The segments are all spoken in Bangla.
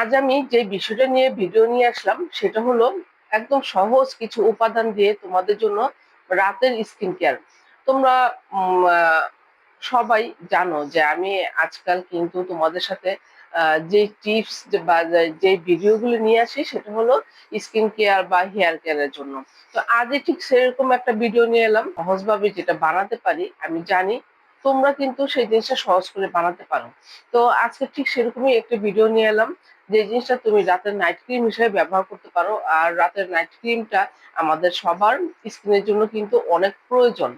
আজ আমি যে বিষয়টা নিয়ে ভিডিও নিয়ে আসলাম, সেটা হলো একদম সহজ কিছু উপাদান দিয়ে তোমাদের জন্য রাতের স্কিন কেয়ার তোমরা সবাই জানো যে আমি আজকাল কিন্তু তোমাদের সাথে যে টিপস বা যে ভিডিওগুলো নিয়ে আসি, সেটা হলো স্কিন কেয়ার বা হেয়ার কেয়ারের জন্য। তো আজই ঠিক সেরকম একটা ভিডিও নিয়ে এলাম। সহজভাবে যেটা বানাতে পারি, আমি জানি তোমরা কিন্তু সেই জিনিসটা সহজ করে বানাতে পারো। তো আজকে ঠিক সেরকমই একটা ভিডিও নিয়ে এলাম। যে জিনিসটা তুমি রাতের নাইট ক্রিম হিসেবে ব্যবহার করতে পারো, আর রাতের নাইট ক্রিমটা আমাদের সবার স্কিনের জন্য কিন্তু অনেক প্রয়োজন।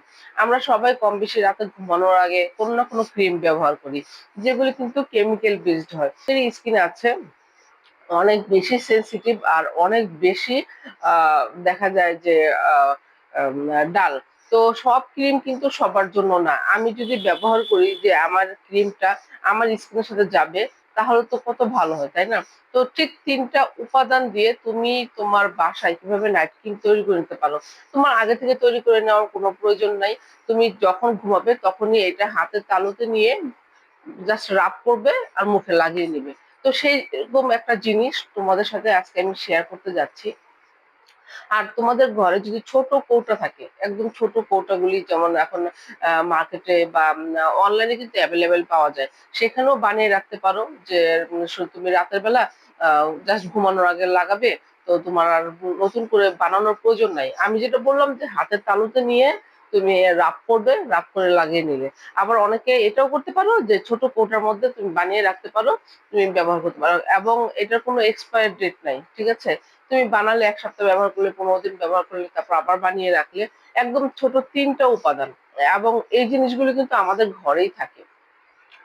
আমরা সবাই কম বেশি রাতে ঘুমানোর আগে কোনো না কোনো ক্রিম ব্যবহার করি, যেগুলি কিন্তু কেমিক্যাল বেসড হয়। সেই স্কিন আছে অনেক বেশি সেনসিটিভ আর অনেক বেশি দেখা যায় যে ডাল তো সব ক্রিম কিন্তু সবার জন্য না। আমি যদি ব্যবহার করি যে আমার ক্রিমটা আমার স্কিনের সাথে যাবে তাহলে তো কত ভালো হয়, তাই না? তো ঠিক তিনটা উপাদান দিয়ে তুমি তোমার বাসায় কীভাবে নাইটকিং তৈরি করে নিতে পারো? তোমার আগে থেকে তৈরি করে নেওয়ার কোনো প্রয়োজন নাই। তুমি যখন ঘুমাবে তখনই এটা হাতের তালুতে নিয়ে জাস্ট রাব করবে আর মুখে লাগিয়ে নেবে। তো সেই এরকম একটা জিনিস তোমাদের সাথে আজকে আমি শেয়ার করতে যাচ্ছি। আর তোমাদের ঘরে যদি ছোট কৌটা থাকে, একদম ছোট কৌটাগুলি যেমন এখন মার্কেটে বা অনলাইনে কিন্তু অ্যাভেলেবেল পাওয়া যায়। সেখানেও বানিয়ে রাখতে পারো যে তুমি রাতের বেলা জাস্ট ঘুমানোর আগে লাগাবে, তো তোমার আর নতুন করে বানানোর প্রয়োজন নাই। আমি যেটা বললাম যে, হাতের তালুতে নিয়ে তুমি রাব করবে রাব করে লাগিয়ে নিলে। আবার অনেকে এটাও করতে পারো যে, ছোট কৌটার মধ্যে তুমি বানিয়ে রাখতে পারো, তুমি ব্যবহার করতে পারো। এবং এটার কোনো এক্সপায়ার ডেট নাই, ঠিক আছে? তুমি বানালে এক সপ্তাহ ব্যবহার করলে, পনেরো দিন ব্যবহার করলে, তারপর আবার বানিয়ে রাখলে, একদম ছোট তিনটা উপাদান। এবং এই জিনিসগুলি কিন্তু আমাদের ঘরেই থাকে।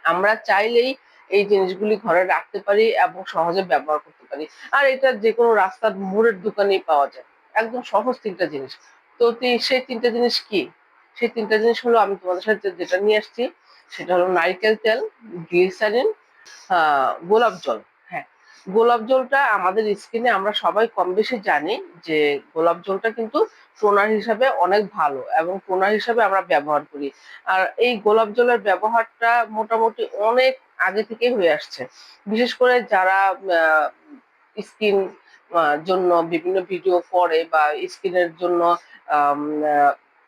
আমরা চাইলেই এই জিনিসগুলি ঘরে রাখতে পারি এবং সহজে ব্যবহার করতে পারি। আর এটা যে কোনো রাস্তার মোড়ের দোকানেই পাওয়া যায়। একদম সহজ তিনটা জিনিস। তো সেই তিনটা জিনিস কি? সেই তিনটা জিনিস হলো, আমি তোমাদের সাথে যেটা নিয়ে আসছি, সেটা হলো নারকেল তেল, গ্লিসারিন, আহ, গোলাপ জল। গোলাপ জলটা আমাদের স্কিনে আমরা সবাই কম বেশি জানি যে গোলাপ জলটা কিন্তু টোনার হিসাবে অনেক ভালো এবং টোনার হিসাবে আমরা ব্যবহার করি। আর এই গোলাপ জলের ব্যবহারটা মোটামুটি অনেক আগে থেকে হয়ে আসছে। বিশেষ করে যারা স্কিন জন্য বিভিন্ন ভিডিও করে বা স্কিনের জন্য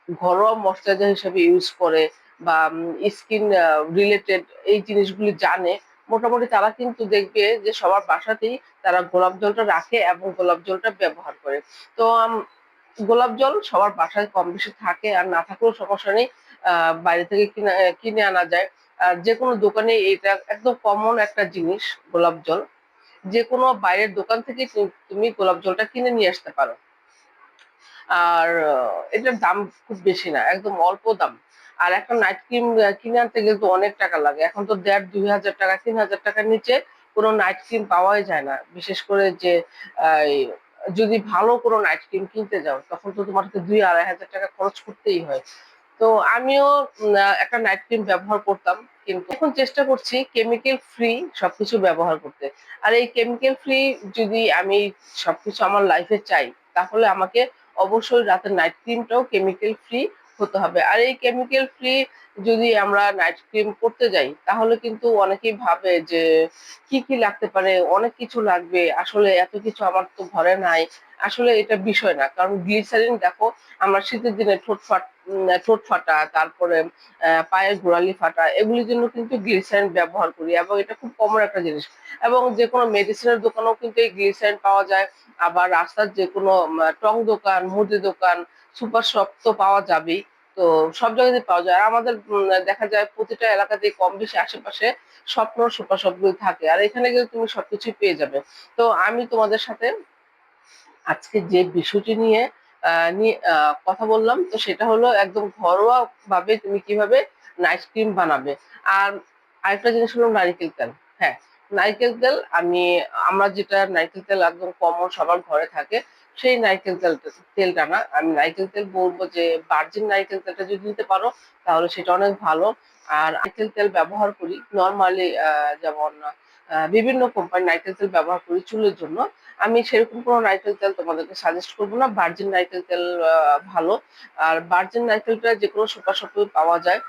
ঘরোয়া ময়শ্চারাইজার হিসেবে ইউজ করে বা স্কিন রিলেটেড এই জিনিসগুলি জানে মোটামুটি তারা কিন্তু দেখবে যে সবার বাসাতেই তারা গোলাপ জলটা রাখে এবং গোলাপ জলটা ব্যবহার করে। তো গোলাপ জল সবার বাসায় কম বেশি থাকে আর না থাকলেও সমস্যা নেই বাইরে থেকে কিনে আনা যায়। আর যে কোনো দোকানে এটা একদম কমন একটা জিনিস, গোলাপ জল। যে কোনো বাইরের দোকান থেকে তুমি গোলাপ জলটা কিনে নিয়ে আসতে পারো। আর এটার দাম খুব বেশি না, একদম অল্প দাম। আর একটা নাইট ক্রিম কিনে আনতে গেলে তো অনেক টাকা লাগে। এখন তো দেড়, দুই হাজার টাকা, তিন হাজার টাকার নিচে কোনো নাইট ক্রিম পাওয়াই যায় না। বিশেষ করে যে যদি ভালো কোনো নাইট ক্রিম কিনতে যাও, তখন তো তোমাকে দুই আড়াই হাজার টাকা খরচ করতেই হয়। তো আমিও একটা নাইট ক্রিম ব্যবহার করতাম, কিন্তু এখন চেষ্টা করছি কেমিক্যাল ফ্রি সবকিছু ব্যবহার করতে। আর এই কেমিক্যাল ফ্রি যদি আমি সবকিছু আমার লাইফে চাই, তাহলে আমাকে অবশ্যই রাতের নাইট ক্রিমটাও কেমিক্যাল ফ্রি হতে হবে। আর এই কেমিক্যাল ফ্রি যদি আমরা নাইট ক্রিম করতে যাই, তাহলে কিন্তু অনেকেই ভাবে যে, কি কি লাগতে পারে, অনেক কিছু লাগবে। আসলে এত কিছু আমার তো ঘরে নাই। আসলে এটা বিষয় না। কারণ গ্লিসারিন দেখো, আমরা শীতের দিনে ঠোঁট ফাট ঠোঁট ফাটা, তারপরে পায়ের গোড়ালি ফাটা, এগুলির জন্য কিন্তু গ্লিসারিন ব্যবহার করি এবং এটা খুব কমন একটা জিনিস। এবং যে কোনো মেডিসিনের দোকানেও কিন্তু এই গ্লিসারিন পাওয়া যায়। আবার রাস্তার যে কোনো টং দোকান, মুদি দোকান সুপার শপ তো পাওয়া যাবেই। তো সব জায়গাতে পাওয়া যায়। আর আমাদের দেখা যায় প্রতিটা এলাকাতে কম বেশি আশেপাশে স্বপ্ন সুপার শপগুলো থাকে। আর এখানে গেলে তুমি সবকিছুই পেয়ে যাবে। তো আমি তোমাদের সাথে আজকে যে বিষয়টি নিয়ে কথা বললাম, তো সেটা হলো একদম ঘরোয়া ভাবে তুমি কীভাবে নাইট ক্রিম বানাবে। আর আরেকটা জিনিস হলো নারিকেল তেল। হ্যাঁ নারকেল তেল আমি, আমরা যেটা নারকেল তেল একদম কমন সবার ঘরে থাকে সেই নারকেল তেল, তেলটা না। আমি নারকেল তেল বলব যে ভার্জিন নারকেল তেলটা যদি নিতে পারো, তাহলে সেটা অনেক ভালো। আর নারকেল তেল ব্যবহার করি নর্মালি যেমন বিভিন্ন কোম্পানির নারকেল তেল ব্যবহার করি চুলের জন্য। আমি সেরকম কোনো নারকেল তেল তোমাদেরকে সাজেস্ট করব না। ভার্জিন নারকেল তেল ভালো। আর ভার্জিন নারকেলটা যে কোনো সুপার শপে পাওয়া যায়।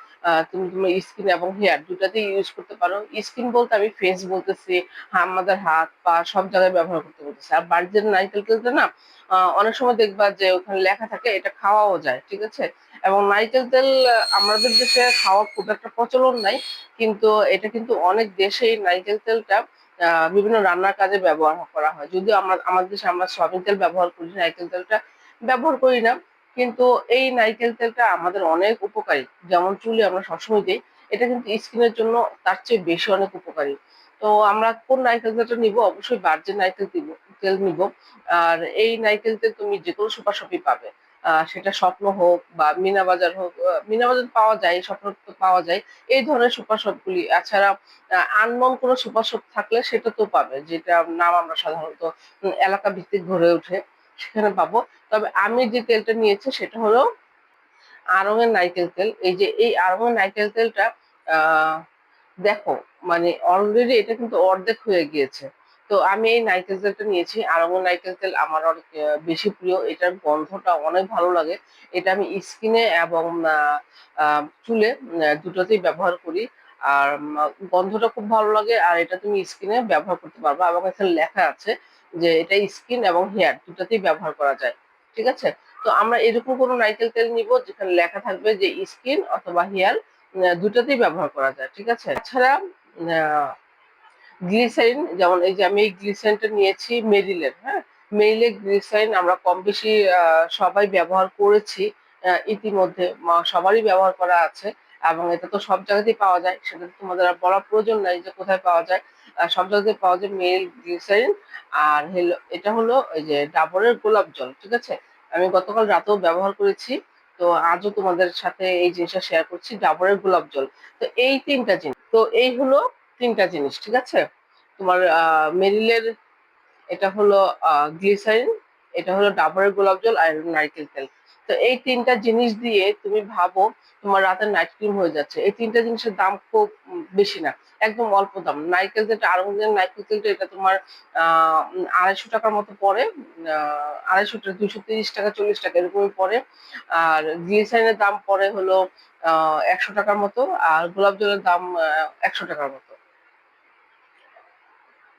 তুমি তোমার স্কিন এবং হেয়ার দুটাতেই ইউজ করতে পারো। স্কিন বলতে আমি ফেস বলতেছি আমাদের হাত, পা সব জায়গায় ব্যবহার করতে বলতেছি। আর বাড়ির নারকেল তেলটা না অনেক সময় দেখবা যে ওখানে লেখা থাকে, এটা খাওয়াও যায়, ঠিক আছে? এবং নারকেল তেল, আমাদের দেশে খাওয়া খুব একটা প্রচলন নাই, কিন্তু এটা কিন্তু অনেক দেশেই নারকেল তেলটা বিভিন্ন রান্নার কাজে ব্যবহার করা হয়। যদিও আমরা, আমাদের দেশে আমরা সয়াবিন তেল ব্যবহার করি নারকেল তেলটা ব্যবহার করি না। কিন্তু এই নারকেল তেলটা আমাদের অনেক উপকারী। যেমন চুলে আমরা সবসময় দিই, এটা কিন্তু স্কিনের জন্য তার চেয়ে বেশি অনেক উপকারী। তো আমরা কোন নারকেল তেলটা নিব? অবশ্যই ভার্জিন নারকেল তেল নিব। আর এই নারকেল তেল তুমি যে কোনো সুপার শপে পাবে। সেটা স্বপ্ন হোক বা মিনা বাজার হোক মিনা বাজার পাওয়া যায়, স্বপ্ন পাওয়া যায়। এই ধরনের সুপার শপ গুলি এছাড়া আনমন কোনো সুপার শপ থাকলে সেটা তো পাবে যেটা নাম আমরা সাধারণত এলাকা ভিত্তিক গড়ে ওঠে। সেখানে পাবো। তবে আমি যে তেলটা নিয়েছি সেটা হলো আড়ং এর নারকেল তেল। এই যে এই আড়ং এর নারকেল তেলটা দেখো মানে অলরেডি এটা কিন্তু অর্ধেক হয়ে গিয়েছে। তো আমি এই নারকেল তেলটা নিয়েছি। আড়ং এর নারকেল তেল আমার অনেক বেশি প্রিয়। এটার গন্ধটা অনেক ভালো লাগে। এটা আমি স্কিনে এবং চুলে দুটোতেই ব্যবহার করি। আর গন্ধটা খুব ভালো লাগে। আর এটা তুমি স্কিনে ব্যবহার করতে পারবা। এবং এখানে লেখা আছে যে এটা স্কিন এবং হেয়ার দুটাতেই ব্যবহার করা যায়, ঠিক আছে? তো আমরা এরকম কোনো নারকেল তেল নিব যেখানে লেখা থাকবে যে স্কিন অথবা হেয়ার দুটাতেই ব্যবহার করা যায়, ঠিক আছে? এছাড়া গ্লিসারিন যেমন এই যে আমি এই গ্লিসারিনটা নিয়েছি মেরিলের হ্যাঁ? মেরিলের গ্লিসারিন আমরা কম বেশি সবাই ব্যবহার করেছি ইতিমধ্যে সবারই ব্যবহার করা আছে এবং এটা তো সব জায়গাতেই পাওয়া যায়, সেটা তোমাদের আর বলার প্রয়োজন নাই যে কোথায় পাওয়া যায়। আহ, সব জায়গাতেই পাওয়া যায় মেরিল গ্লিসারিন। আর হলো এটা হলো ওই যে ডাবরের গোলাপ জল ঠিক আছে? আমি গতকাল রাতেও ব্যবহার করেছি তো আজও তোমাদের সাথে এই জিনিসটা শেয়ার করছি ডাবরের গোলাপ জল। তো এই তিনটা জিনিস তো এই হলো তিনটা জিনিস ঠিক আছে? তোমার মেরিলের এটা হলো গ্লিসারিন এটা হলো ডাবরের গোলাপ জল আর নারকেল তেল। তো এই তিনটা জিনিস দিয়ে তুমি ভাবো তোমার রাতের নাইট ক্রিম হয়ে যাচ্ছে। এই তিনটা জিনিসের দাম খুব বেশি না, একদম অল্প দাম। নারকেল তেলটা আরও নারকেল তেলটা, এটা তোমার, আহ, আড়াইশো টাকার মতো পড়ে আড়াইশো টাকা দুশো তিরিশ টাকা, চল্লিশ টাকা, এরকমই পড়ে। আর গ্লিসারিনের দাম পড়ে হলো, আহ, একশো টাকার মতো, আর গোলাপ জলের দাম একশো টাকার মতো।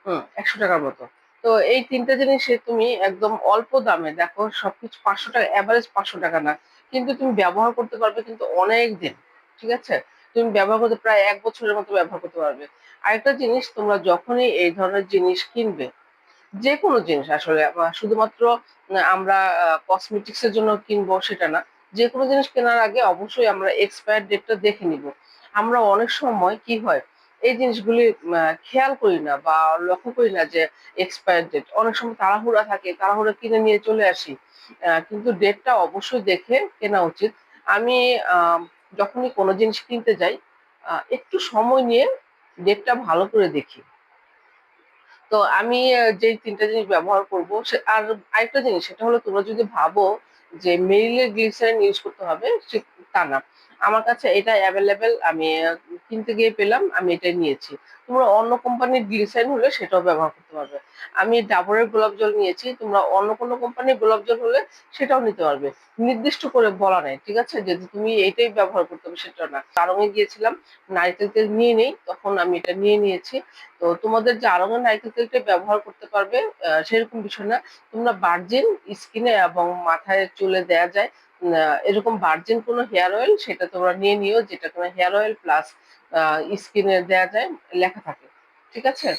হুম, একশো টাকার মতো। তো এই তিনটা জিনিসে তুমি একদম অল্প দামে, দেখো সবকিছু পাঁচশো টাকা অ্যাভারেজ পাঁচশো টাকা না, কিন্তু তুমি ব্যবহার করতে পারবে কিন্তু অনেক দিন, ঠিক আছে? তুমি ব্যবহার করতে প্রায় এক বছরের মতো ব্যবহার করতে পারবে। আরেকটা জিনিস, তোমরা যখনই এই ধরনের জিনিস কিনবে যে কোনো জিনিস আসলে শুধুমাত্র আমরা কসমেটিক্স এর জন্য কিনবো সেটা না যে কোনো জিনিস কেনার আগে অবশ্যই আমরা এক্সপায়ার ডেটটা দেখে নিব। আমরা অনেক সময় কি হয় এই জিনিসগুলি খেয়াল করি না বা লক্ষ্য করি না যে এক্সপায়ার ডেট অনেক সময় তাড়াহুড়া থাকে, তাড়াহুড়া কিনে নিয়ে চলে আসি কিন্তু ডেটটা অবশ্যই দেখে কেনা উচিত। আমি যখনই কোনো জিনিস কিনতে যাই একটু সময় নিয়ে ডেটটা ভালো করে দেখি। তো আমি যে তিনটা জিনিস ব্যবহার করব আর আরেকটা জিনিস, সেটা হলো তোমরা যদি ভাবো যে মেরিলের গ্লিসারিন ইউজ করতে হবে, সে তা না। আমার কাছে এটা অ্যাভেলেবেল আমি কিনতে গিয়ে পেলাম, আমি এটা নিয়েছি। তোমরা অন্য কোম্পানির গ্লিসারিন হলে সেটাও ব্যবহার করতে পারবে। আমি ডাবরের গোলাপ জল নিয়েছি, তোমরা অন্য কোনো কোম্পানির গোলাপ জল হলে সেটাও নিতে পারবে। নির্দিষ্ট করে বলা নেই, ঠিক আছে? যদি তুমি এটাই ব্যবহার করতে হবে, সেটা না। কারণে গিয়েছিলাম, নারকেল তেল নিয়ে নেই, তখন আমি এটা নিয়ে নিয়েছি। তো তোমাদের যে আরঙের নারকেল তেলটা ব্যবহার করতে পারবে সেরকম বিষয় না। তোমরা বার্জিন স্কিনে এবং মাথায় চুলে দেয়া যায় এরকম ভার্জিন কোনো হেয়ার অয়েল সেটা তোমরা নিয়ে নিও, যেটা কোনো হেয়ার অয়েল প্লাস স্কিনে দেয়া যায়, লেখা থাকে। ঠিক আছে?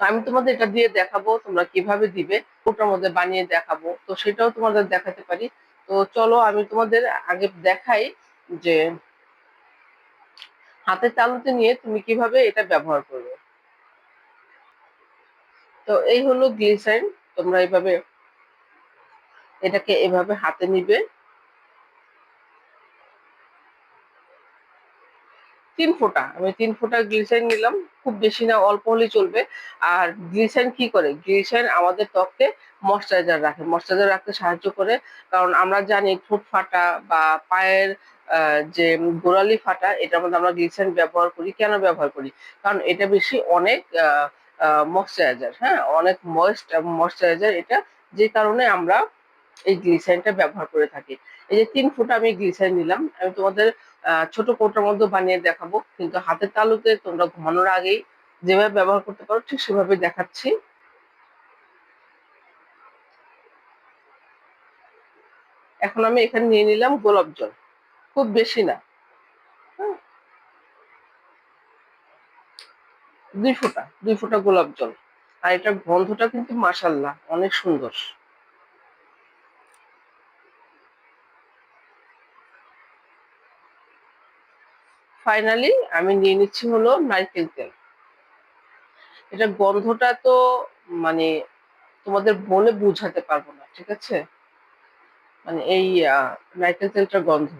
আমি তোমাদের এটা দিয়ে দেখাবো, তোমরা কীভাবে দিবে, ওটার মধ্যে বানিয়ে দেখাবো। তো সেটাও তোমাদের দেখাতে পারি। তো চলো, আমি তোমাদের আগে দেখাই যে হাতের তালুতে নিয়ে তুমি কীভাবে এটা ব্যবহার করবে। তো এই হলো গ্লিসারিন তোমরা এইভাবে এটাকে এভাবে হাতে নিবে। তিন ফোঁটা। আমি তিন ফোঁটা গ্লিসারিন নিলাম, খুব বেশি না, অল্প হলেই চলবে। আর গ্লিসারিন কি করে? গ্লিসারিন আমাদের ত্বককে ময়শ্চারাইজার রাখে। ময়শ্চারাইজার রাখতে সাহায্য করে, কারণ আমরা জানি ঠোঁট ফাটা বা পায়ের যে গোড়ালি ফাটা, এটার মধ্যে আমরা গ্লিসারিন ব্যবহার করি। কেন ব্যবহার করি? কারণ এটা বেশি অনেক ময়শ্চারাইজার হ্যাঁ? অনেক ময়েস্ট ময়শ্চারাইজার এটা যে কারণে আমরা এই গ্লিসারিনটা ব্যবহার করে থাকি। এই যে তিন ফুট আমি গ্লিসারিন নিলাম, আমি তোমাদের ছোট কৌটার মধ্যে বানিয়ে দেখাবো। কিন্তু হাতের তালুতে তোমরা ঘুমানোর আগেই যেভাবে ব্যবহার করতে পারো, ঠিক সেভাবে দেখাচ্ছি। এখন আমি এখানে নিয়ে নিলাম গোলাপ জল। খুব বেশি না। দুই ফোঁটা দুই ফোঁটা গোলাপ জল। আর এটার গন্ধটা কিন্তু মাসাল্লাহ অনেক সুন্দর। ফাইনালি আমি নিয়ে নিচ্ছি হলো নারকেল তেল। এটা গন্ধটা তো মানে তোমাদের বলে বুঝাতে পারব না, ঠিক আছে? মানে এই নারকেল তেলটার গন্ধ।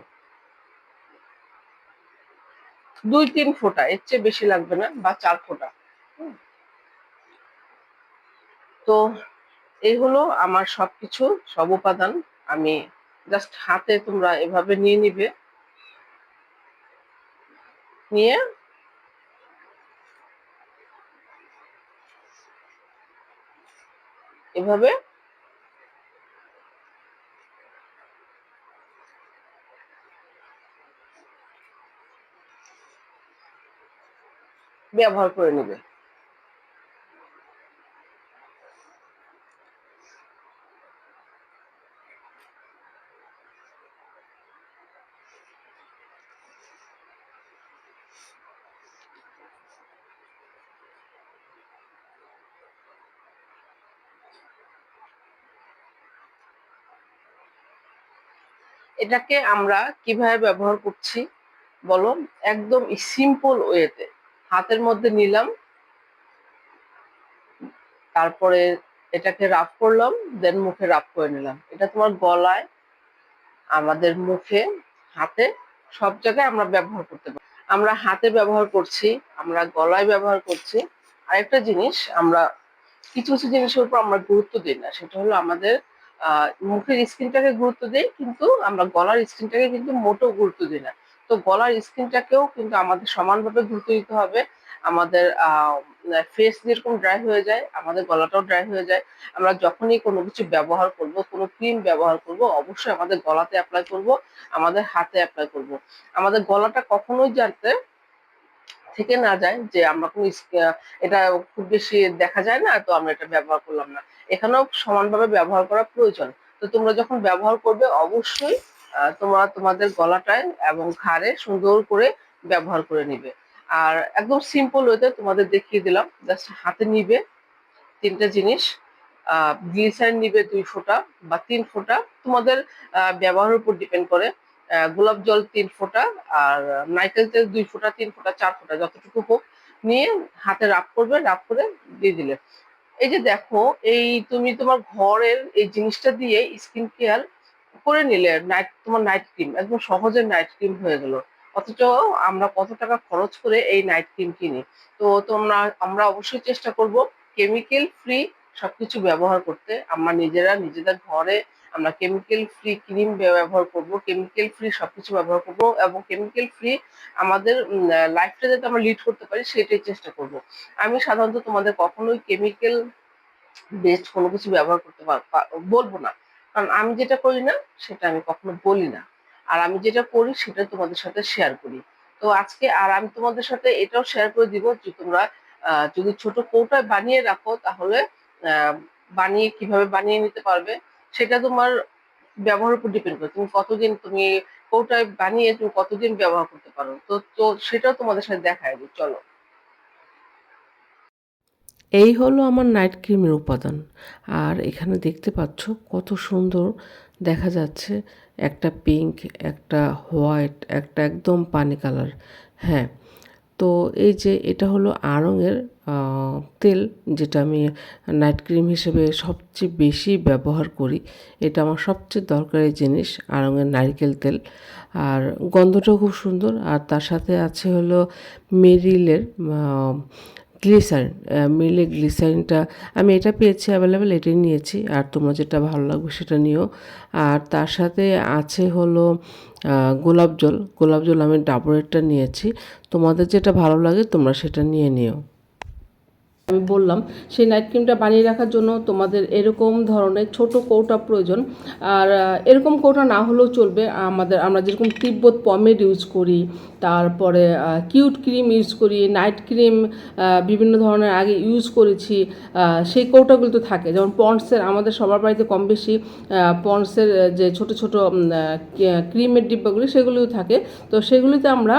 দুই তিন ফোঁটা, এর চেয়ে বেশি লাগবে না, বা চার ফোঁটা। তো এই হলো আমার সবকিছু, সব উপাদান। আমি জাস্ট হাতে তোমরা এভাবে নিয়ে নিবে। নিয়ে এভাবে? ব্যবহার করে নেবে। এটাকে আমরা কীভাবে ব্যবহার করছি বলো? একদম সিম্পল ওয়েতে হাতের মধ্যে নিলাম, তারপরে এটাকে রাফ করলাম দেন মুখে রাফ করে নিলাম। এটা তোমার গলায়, আমাদের মুখে, হাতে, সব জায়গায় আমরা ব্যবহার করতে পারি। আমরা হাতে ব্যবহার করছি, আমরা গলায় ব্যবহার করছি। আরেকটা জিনিস, আমরা কিছু কিছু জিনিসের উপর আমরা গুরুত্ব দিই না, সেটা হলো আমাদের মুখের স্কিনটাকে গুরুত্ব দিই, কিন্তু আমরা গলার স্কিনটাকে কিন্তু মোটেও গুরুত্ব দিই না। তো গলার স্কিনটাকেও কিন্তু আমাদের সমানভাবে গুরুত্ব দিতে হবে। আমাদের ফেস যেরকম ড্রাই হয়ে যায়, আমাদের গলাটাও ড্রাই হয়ে যায়। আমরা যখনই কোনো কিছু ব্যবহার করব, কোনো ক্রিম ব্যবহার করব, অবশ্যই আমাদের গলাতে অ্যাপ্লাই করব, আমাদের হাতে অ্যাপ্লাই করব। আমাদের গলাটা কখনোই যাতে থেকে না যায় যে আমরা কোনো এটা খুব বেশি দেখা যায় না, তো আমরা এটা ব্যবহার করলাম না। এখানেও সমানভাবে ব্যবহার করা প্রয়োজন। তো তোমরা যখন ব্যবহার করবে, অবশ্যই তোমরা তোমাদের গলাটায় এবং ঘাড়ে সুন্দর করে ব্যবহার করে নিবে। আর একদম সিম্পল ওয়েতে তোমাদের দেখিয়ে দিলাম জাস্ট হাতে নিবে তিনটা জিনিস গ্লিসারিন নিবে দুই ফোঁটা বা তিন ফোঁটা। তোমাদের ব্যবহারের উপর ডিপেন্ড করে গোলাপ জল তিন ফোঁটা আর নাইকেল তেল দুই ফোঁটা, তিন ফোঁটা, চার ফোঁটা, যতটুকু হোক। নিয়ে হাতে রাপ করবে রাপ করে দিয়ে দিলে। এই যে দেখো, এই তুমি তোমার ঘরের এই জিনিসটা দিয়ে স্কিন কেয়ার করে নিলে নাইট তোমার নাইট ক্রিম একদম সহজে নাইট ক্রিম হয়ে গেল। অথচ আমরা কত টাকা খরচ করে এই নাইট ক্রিম কিনি। তো তোমরা, আমরা অবশ্যই চেষ্টা করব কেমিক্যাল ফ্রি সবকিছু ব্যবহার করতে। আমরা নিজেরা নিজেদের ঘরে আমরা কেমিক্যাল ফ্রি ক্রিম ব্যবহার করব কেমিক্যাল ফ্রি সবকিছু ব্যবহার করব এবং কেমিক্যাল ফ্রি আমাদের লাইফটা যাতে আমরা লিড করতে পারি সেটাই চেষ্টা করব। আমি সাধারণত তোমাদের কখনোই কেমিক্যাল বেস্ট কোনো কিছু ব্যবহার করতে বলব না। কারণ আমি যেটা করি না, সেটা আমি কখনো বলি না। আর আমি যেটা করি সেটা তোমাদের সাথে শেয়ার করি। তো আজকে আর আমি তোমাদের সাথে এটাও শেয়ার করে দিব যে তোমরা যদি ছোট কৌটায় বানিয়ে রাখো, তাহলে বানিয়ে কীভাবে বানিয়ে নিতে পারবে সেটা তোমার ব্যবহারের উপর ডিপেন্ড করে। তুমি কতদিন তুমি কৌটায় বানিয়ে তুমি কতদিন ব্যবহার করতে পারো? তো তো সেটাও তোমাদের সাথে দেখায় দিই চলো। এই হলো আমার নাইট ক্রিমের উপাদান। আর এখানে দেখতে পাচ্ছ কত সুন্দর দেখা যাচ্ছে। একটা পিঙ্ক একটা হোয়াইট একটা একদম পানি কালার হ্যাঁ তো এই যে এটা হলো আড়ঙের তেল যেটা আমি নাইট ক্রিম হিসেবে সবচেয়ে বেশি ব্যবহার করি। এটা আমার সবচেয়ে দরকারি জিনিস, আড়ঙের নারকেল তেল। আর গন্ধটাও খুব সুন্দর। আর তার সাথে আছে হলো মেরিলের গ্লিসারিন মিলে গ্লিসারিনটা, আমি এটা পেয়েছি অ্যাভেলেবেল এটাই নিয়েছি, আর তোমরা যেটা ভালো লাগবে সেটা নিও। আর তার সাথে আছে হলো গোলাপ জল গোলাপ জল আমি ডাবরেটটা নিয়েছি। তোমাদের যেটা ভালো লাগে তোমরা সেটা নিয়ে নিও। আমি বললাম, সেই নাইট ক্রিমটা বানিয়ে রাখার জন্য তোমাদের এরকম ধরনের ছোট কৌটা প্রয়োজন। আর এরকম কৌটা না হলেও চলবে। আমাদের, আমরা যেরকম তিব্বত পমেড ইউজ করি, তারপরে কিউট ক্রিম ইউজ করি নাইট ক্রিম বিভিন্ন ধরনের আগে ইউজ করেছি সেই কৌটাগুলো তো থাকে। যেমন পন্ডসের, আমাদের সবার বাড়িতে কম বেশি পন্ডসের যে ছোট ছোট ক্রিমের ডিব্বাগুলি, সেগুলিও থাকে। তো সেগুলিতে আমরা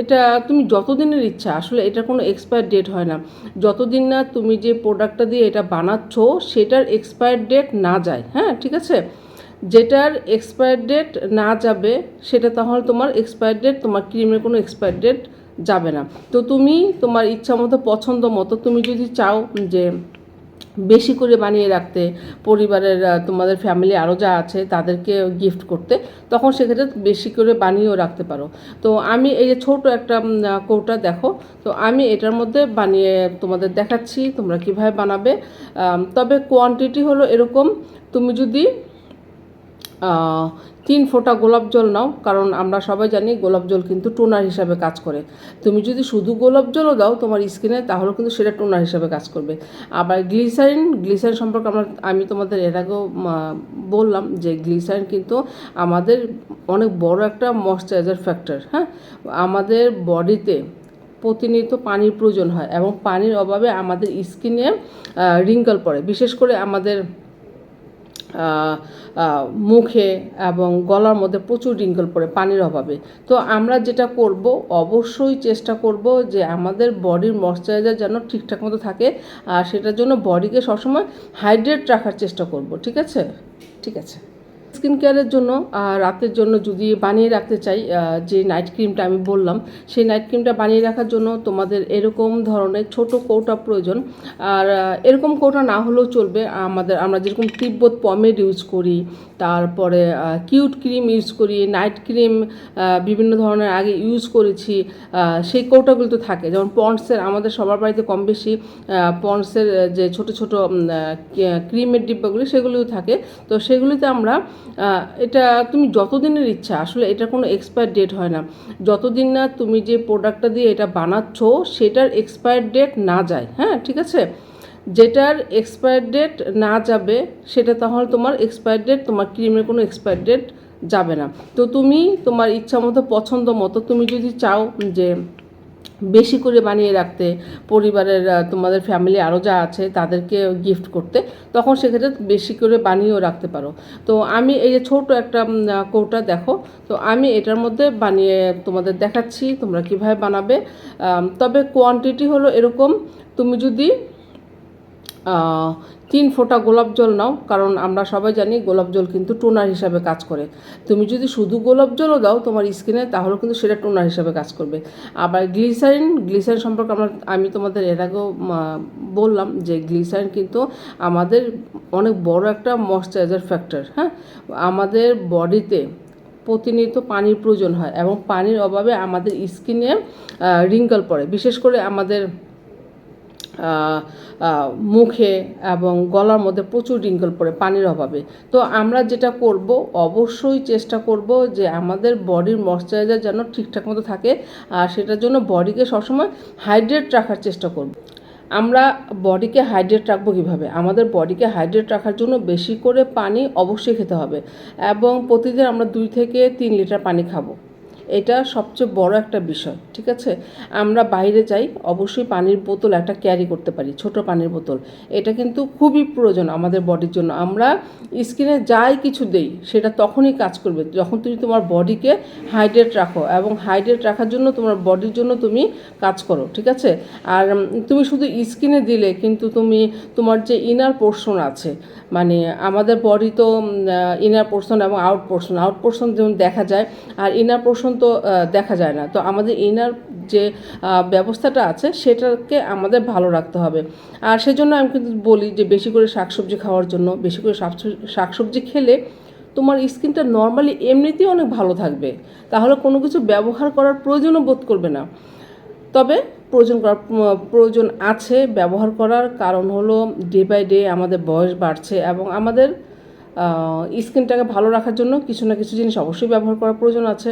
এটা তুমি যতদিনের ইচ্ছা, আসলে এটা কোনো এক্সপায়ার ডেট হয় না। যতদিন না তুমি যে প্রোডাক্টটা দিয়ে এটা বানাচ্ছ, সেটার এক্সপায়ার ডেট না যায় হ্যাঁ ঠিক আছে? যেটার এক্সপায়ার ডেট না যাবে, সেটা তাহলে তোমার এক্সপায়ার ডেট তোমার ক্রিমের কোনো এক্সপায়ার ডেট যাবে না। তো তুমি তোমার ইচ্ছা মতো পছন্দ মতো, তুমি যদি চাও যে বেশি করে বানিয়ে রাখতে, পরিবারের তোমাদের ফ্যামিলি আরও যা আছে তাদেরকে গিফট করতে, তখন সেক্ষেত্রে বেশি করে বানিয়েও রাখতে পারো। তো আমি এই যে ছোটো একটা কৌটা দেখো, তো আমি এটার মধ্যে বানিয়ে তোমাদের দেখাচ্ছি তোমরা কীভাবে বানাবে। তবে কোয়ান্টিটি হলো এরকম, তুমি যদি তিন ফোঁটা গোলাপ জল নাও, কারণ আমরা সবাই জানি গোলাপ জল কিন্তু টোনার হিসাবে কাজ করে। তুমি যদি শুধু গোলাপ জলও দাও তোমার স্কিনে তাহলে কিন্তু সেটা টোনার হিসাবে কাজ করবে। আবার গ্লিসারিন গ্লিসারিন সম্পর্কে আমরা, আমি তোমাদের এর আগেও বললাম যে গ্লিসারিন কিন্তু আমাদের অনেক বড় একটা ময়শ্চারাইজার ফ্যাক্টর হ্যাঁ? আমাদের বডিতে প্রতিনিয়ত পানির প্রয়োজন হয় এবং পানির অভাবে আমাদের স্কিনে রিঙ্কল পড়ে। বিশেষ করে আমাদের মুখে এবং গলার মধ্যে প্রচুর রিঙ্কল পড়ে, পানির অভাবে। তো আমরা যেটা করব, অবশ্যই চেষ্টা করব যে আমাদের বডির ময়শ্চারাইজার যেন ঠিকঠাক মতো থাকে, আর সেটার জন্য বডিকে সবসময় হাইড্রেট রাখার চেষ্টা করব, ঠিক আছে? ঠিক আছে। স্কিন কেয়ারের জন্য রাতের জন্য যদি বানিয়ে রাখতে চাই যে নাইট ক্রিমটা আমি বললাম, সেই নাইট ক্রিমটা বানিয়ে রাখার জন্য তোমাদের এরকম ধরনের ছোট কৌটা প্রয়োজন। আর এরকম কৌটা না হলেও চলবে, আমাদের, আমরা যেরকম তিব্বত পমেড ইউজ করি, তারপরে কিউট ক্রিম ইউজ করি নাইট ক্রিম বিভিন্ন ধরনের আগে ইউজ করেছি সেই কৌটাগুলো তো থাকে। যেমন পন্ডসের আমাদের সবার বাড়িতে কম বেশি পন্ডসের যে ছোট ছোট ক্রিমের ডিব্বাগুলি সেগুলিও থাকে। তো সেগুলিতে আমরা এটা তুমি যতদিনের ইচ্ছা, আসলে এটা কোনো এক্সপায়ার ডেট হয় না। যতদিন না তুমি যে প্রোডাক্টটা দিয়ে এটা বানাচ্ছ, সেটার এক্সপায়ার ডেট না যায় হ্যাঁ ঠিক আছে? যেটার এক্সপায়ার ডেট না যাবে, সেটা তাহলে তোমার এক্সপায়ার ডেট তোমার ক্রিমের কোনো এক্সপায়ার ডেট যাবে না। তো তুমি তোমার ইচ্ছা মতো পছন্দ মতো, তুমি যদি চাও যে বেশি করে বানিয়ে রাখতে, পরিবারের তোমাদের ফ্যামিলি আরও যা আছে তাদেরকে গিফট করতে, তখন সেক্ষেত্রে বেশি করে বানিয়েও রাখতে পারো। তো আমি এই যে ছোট একটা কৌটা দেখো, তো আমি এটার মধ্যে বানিয়ে তোমাদের দেখাচ্ছি তোমরা কীভাবে বানাবে। তবে কোয়ান্টিটি হলো এরকম, তুমি যদি তিন ফোঁটা গোলাপ জল নাও, কারণ আমরা সবাই জানি গোলাপ জল কিন্তু টোনার হিসাবে কাজ করে। তুমি যদি শুধু গোলাপ জলও দাও তোমার স্কিনে তাহলে কিন্তু সেটা টোনার হিসাবে কাজ করবে। আবার গ্লিসারিন গ্লিসারিন সম্পর্কে আমরা, আমি তোমাদের এর আগেও বললাম যে গ্লিসারিন কিন্তু আমাদের অনেক বড় একটা ময়শ্চারাইজার ফ্যাক্টর হ্যাঁ? আমাদের বডিতে প্রতিনিয়ত পানির প্রয়োজন হয় এবং পানির অভাবে আমাদের স্কিনে রিঙ্কল পড়ে। বিশেষ করে আমাদের মুখে এবং গলার মধ্যে প্রচুর রিঙ্কল পড়ে, পানির অভাবে। তো আমরা যেটা করব, অবশ্যই চেষ্টা করব যে আমাদের বডির ময়শ্চারাইজার যেন ঠিকঠাক মতো থাকে, আর সেটার জন্য বডিকে সবসময় হাইড্রেট রাখার চেষ্টা করব। আমরা বডিকে হাইড্রেট রাখব কীভাবে? আমাদের বডিকে হাইড্রেট রাখার জন্য বেশি করে পানি অবশ্যই খেতে হবে এবং প্রতিদিন আমরা দুই থেকে তিন লিটার পানি খাব। এটা সবচেয়ে বড় একটা বিষয়, ঠিক আছে? আমরা বাইরে যাই, অবশ্যই পানির বোতল একটা ক্যারি করতে পারি, ছোট পানির বোতল। এটা কিন্তু খুবই প্রয়োজন আমাদের বডির জন্য। আমরা স্কিনে যাই কিছু দেই, সেটা তখনই কাজ করবে। যখন তুমি তোমার বডিকে হাইড্রেট রাখো এবং হাইড্রেট রাখার জন্য তোমার বডির জন্য তুমি কাজ করো, ঠিক আছে? আর তুমি শুধু স্কিনে দিলে কিন্তু তুমি তোমার যে ইনার পোর্শন আছে মানে আমাদের বডি তো ইনার পোর্শন এবং আউট পোর্শন আউট পোর্শন যেমন দেখা যায়, আর ইনার পোর্শন তো আহ, দেখা যায় না। তো আমাদের ইনার যে ব্যবস্থাটা আছে সেটাকে আমাদের ভালো রাখতে হবে। আর সেজন্য আমি কিন্তু বলি যে বেশি করে শাকসবজি খাওয়ার জন্য বেশি করে শাকসবজি খেলে তোমার স্কিনটা নর্মালি এমনিতেই অনেক ভালো থাকবে। তাহলে কোনো কিছু ব্যবহার করার প্রয়োজনও বোধ করবে না। তবে প্রয়োজন করার প্রয়োজন আছে। ব্যবহার করার কারণ হলো ডে বাই ডে আমাদের বয়স বাড়ছে এবং আমাদের স্কিনটাকে ভালো রাখার জন্য কিছু না কিছু জিনিস অবশ্যই ব্যবহার করার প্রয়োজন আছে।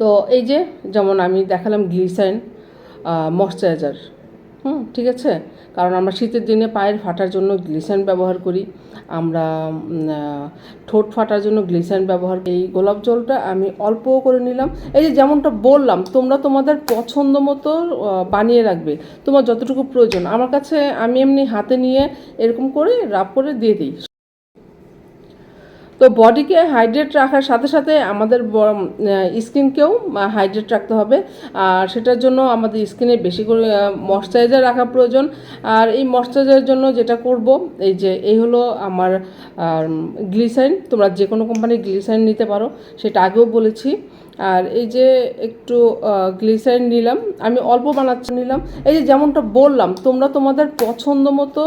তো এই যে যেমন আমি দেখালাম গ্লিসাইন ময়শ্চারাইজার, হুম, ঠিক আছে? কারণ আমরা শীতের দিনে পায়ের ফাটার জন্য গ্লিসাইন ব্যবহার করি, আমরা ঠোঁট ফাটার জন্য গ্লিসাইন ব্যবহার করি। এই গোলাপ জলটা আমি অল্প করে নিলাম। এই যে যেমনটা বললাম, তোমরা তোমাদের পছন্দ মতো বানিয়ে রাখবে। তোমার যতটুকু প্রয়োজন। আমার কাছে আমি এমনি হাতে নিয়ে এরকম করে রাব করে দিয়ে দিই। তো বডিকে হাইড্রেট রাখার সাথে সাথে আমাদের স্কিনকেও হাইড্রেট রাখতে হবে। আর সেটার জন্য আমাদের স্কিনে বেশি করে ময়শ্চারাইজার রাখা প্রয়োজন। আর এই ময়শ্চারাইজারের জন্য যেটা করব, এই যে, এই হলো আমার গ্লিসাইন তোমরা যে কোনো কোম্পানির গ্লিসাইন নিতে পারো। সেটা আগেও বলেছি। আর এই যে একটু গ্লিসাইন নিলাম। আমি অল্প বানাচ্ছি, নিলাম। এই যে যেমনটা বললাম, তোমরা তোমাদের পছন্দ মতো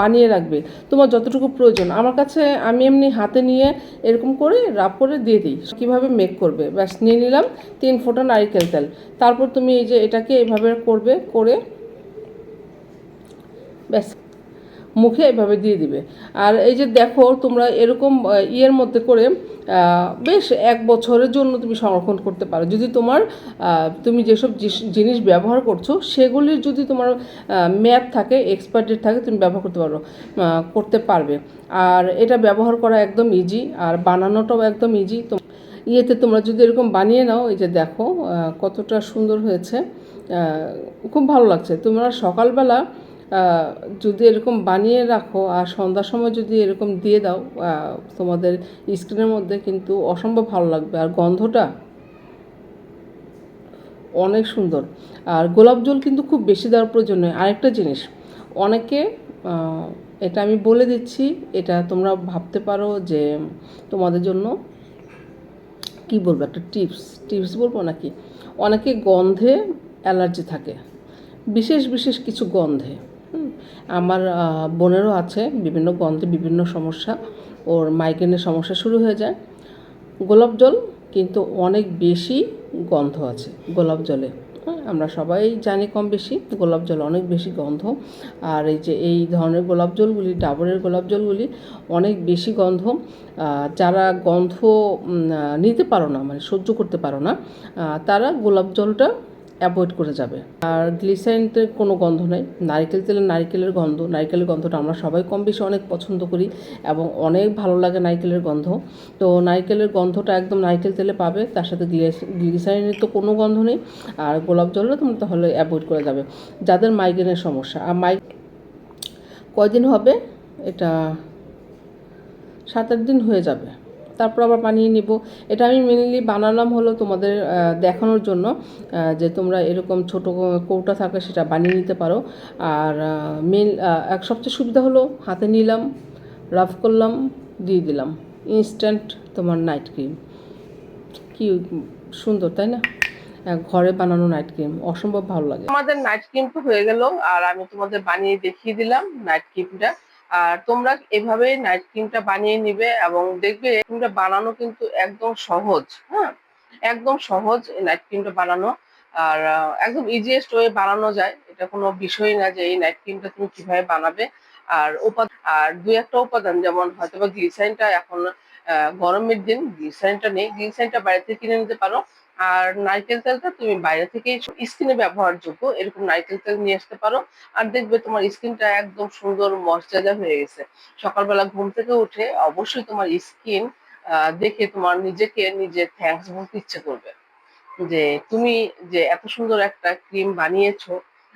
বানিয়ে রাখবে। তোমার যতটুকু প্রয়োজন। আমার কাছে আমি এমনি হাতে নিয়ে এরকম করে রাব করে দিয়ে দিই। কীভাবে মেক করবে? ব্যাস, নিয়ে নিলাম তিন ফোঁটা নারিকেল তেল। তারপর তুমি এই যে এটাকে এভাবে করবে, করে ব্যাস। মুখে এভাবে দিয়ে দিবে। আর এই যে দেখো, তোমরা এরকম ইয়ের মধ্যে করে বেশ এক বছরের জন্য তুমি সংরক্ষণ করতে পারো। যদি তোমার তুমি যেসব জিনিস ব্যবহার করছ, সেগুলির যদি তোমার ম্যাপ থাকে এক্সপায়ার ডেট থাকে, তুমি ব্যবহার করতে পারো করতে পারবে। আর এটা ব্যবহার করা একদম ইজি আর বানানোটাও একদম ইজি তো ইয়েতে তোমরা যদি এরকম বানিয়ে নাও, এই যে দেখো কতটা সুন্দর হয়েছে খুব ভালো লাগছে। তোমরা সকালবেলা যদি এরকম বানিয়ে রাখো আর সন্ধ্যার সময় যদি এরকম দিয়ে দাও তোমাদের স্ক্রিনের মধ্যে কিন্তু অসম্ভব ভালো লাগবে। আর গন্ধটা অনেক সুন্দর। আর গোলাপ জল কিন্তু খুব বেশি দেওয়ার প্রয়োজন নয়। আরেকটা জিনিস, অনেকে এটা আমি বলে দিচ্ছি, এটা তোমরা ভাবতে পারো যে তোমাদের জন্য কি বলব, একটা টিপস টিপস বলব নাকি? অনেকে গন্ধে অ্যালার্জি থাকে, বিশেষ বিশেষ কিছু গন্ধে। আমার বোনেরও আছে বিভিন্ন গন্ধে বিভিন্ন সমস্যা। ওর মাইগ্রেনের সমস্যা শুরু হয়ে যায়। গোলাপ জল কিন্তু অনেক বেশি গন্ধ আছে গোলাপ জলে। হ্যাঁ, আমরা সবাই জানি কম বেশি গোলাপ জল অনেক বেশি গন্ধ। আর এই যে এই ধরনের গোলাপ জলগুলি ডাবরের গোলাপ জলগুলি অনেক বেশি গন্ধ। যারা গন্ধ নিতে পারো না মানে সহ্য করতে পারো না তারা গোলাপ জলটা অ্যাভয়েড করে যাবে। আর গ্লিসারিনতে কোনো গন্ধ নেই। নারকেল তেলের নারকেলের গন্ধ। নারকেলের গন্ধটা আমরা সবাই কম বেশি অনেক পছন্দ করি এবং অনেক ভালো লাগে নারকেলের গন্ধ। তো নারকেলের গন্ধটা একদম নারকেল তেলে পাবে। তার সাথে গ্লিসারিনের তো কোনো গন্ধ নেই। আর গোলাপ জলটা তোমরা তাহলে অ্যাভয়েড করে যাবে। যাদের মাইগ্রেনের সমস্যা। আর মাই, কয়দিন হবে? এটা সাত আট দিন হয়ে যাবে। তারপর আবার বানিয়ে নিব। এটা আমি মেনলি বানালাম হলো তোমাদের দেখানোর জন্য যে তোমরা এরকম ছোট কৌটা থাকে সেটা বানিয়ে নিতে পারো। আর মেন এক সবচেয়ে সুবিধা হলো হাতে নিলাম, রাফ করলাম, দিয়ে দিলাম। ইনস্ট্যান্ট তোমার নাইট ক্রিম কি সুন্দর, তাই না? ঘরে বানানো নাইট ক্রিম অসম্ভব ভালো লাগে। আমাদের নাইট ক্রিম তো হয়ে গেল, আর আমি তোমাদের বানিয়ে দেখিয়ে দিলাম নাইট ক্রিমটা আর তোমরা এভাবে নাইট ক্রিমটা বানিয়ে নিবে এবং দেখবে ক্রিমটা বানানো কিন্তু একদম সহজ হ্যাঁ? একদম সহজ নাইট ক্রিমটা বানানো। আর একদম ইজিয়েস্ট ওয়ে বানানো যায়, এটা কোনো বিষয় না যে এই নাইট ক্রিমটা তুমি কীভাবে বানাবে। আর উপাদান আর দুই একটা উপাদান, যেমন হয়তো বা গ্লিসাইনটা এখন গরমের দিন গ্লিসাইনটা নেই। গ্লিসাইনটা থেকে কিনে নিতে পারো। আর নারকেল তেলটা তুমি বাইরে থেকে স্কিনে ব্যবহারযোগ্য, এরকম নারকেল তেল নিয়ে আসতে পারো। আর দেখবে তোমার স্কিনটা একদম সুন্দর ময়শ্চারাইজার হয়ে গেছে। সকালবেলা ঘুম থেকে উঠে অবশ্যই তোমার স্কিন দেখে তোমার নিজেকে নিজে থ্যাঙ্কস বলতে ইচ্ছে করবে। যে তুমি যে এত সুন্দর একটা ক্রিম বানিয়েছো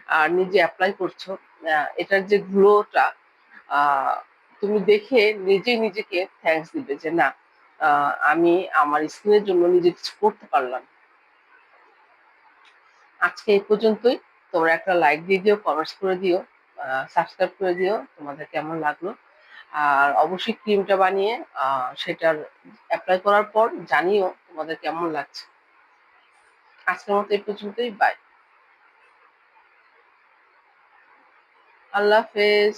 আর নিজে অ্যাপ্লাই করছ এটার যে গ্লোটা তুমি দেখে নিজেই নিজেকে থ্যাঙ্কস দিবে যে না আমি আমার স্কিনের জন্য নিজে কিছু করতে পারলাম। আজকে এই পর্যন্তই। তোমরা একটা লাইক দিয়ে দিও কমেন্টস করে দিও সাবস্ক্রাইব করে দিও, তোমাদের কেমন লাগল। আর অবশ্যই ক্রিমটা বানিয়ে সেটার অ্যাপ্লাই করার পর জানিও তোমাদের কেমন লাগছে। আজকের মতো এই পর্যন্তই বাই আল্লাহ হাফেজ।